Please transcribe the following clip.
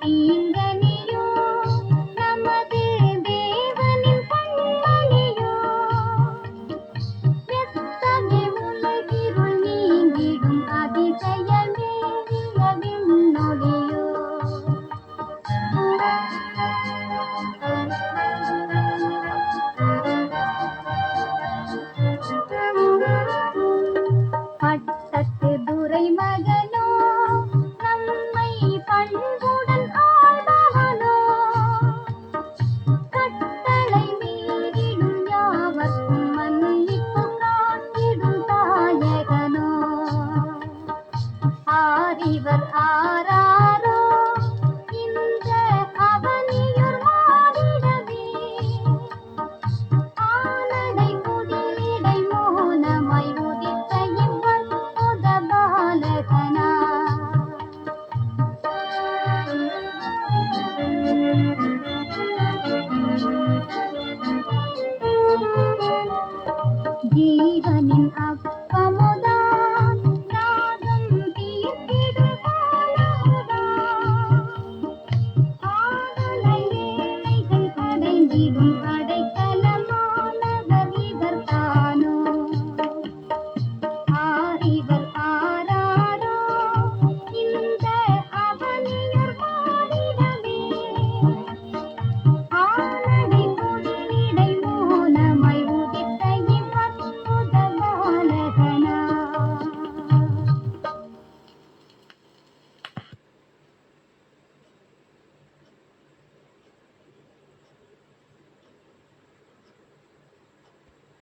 第一。அறிவர் ஆராரோ? இந்த அவனியுர் மாறிடவே ஆனடை புதியிடை மோனமாய் உதித்த இவன் முத பாலகனா ஜீவனின் அவ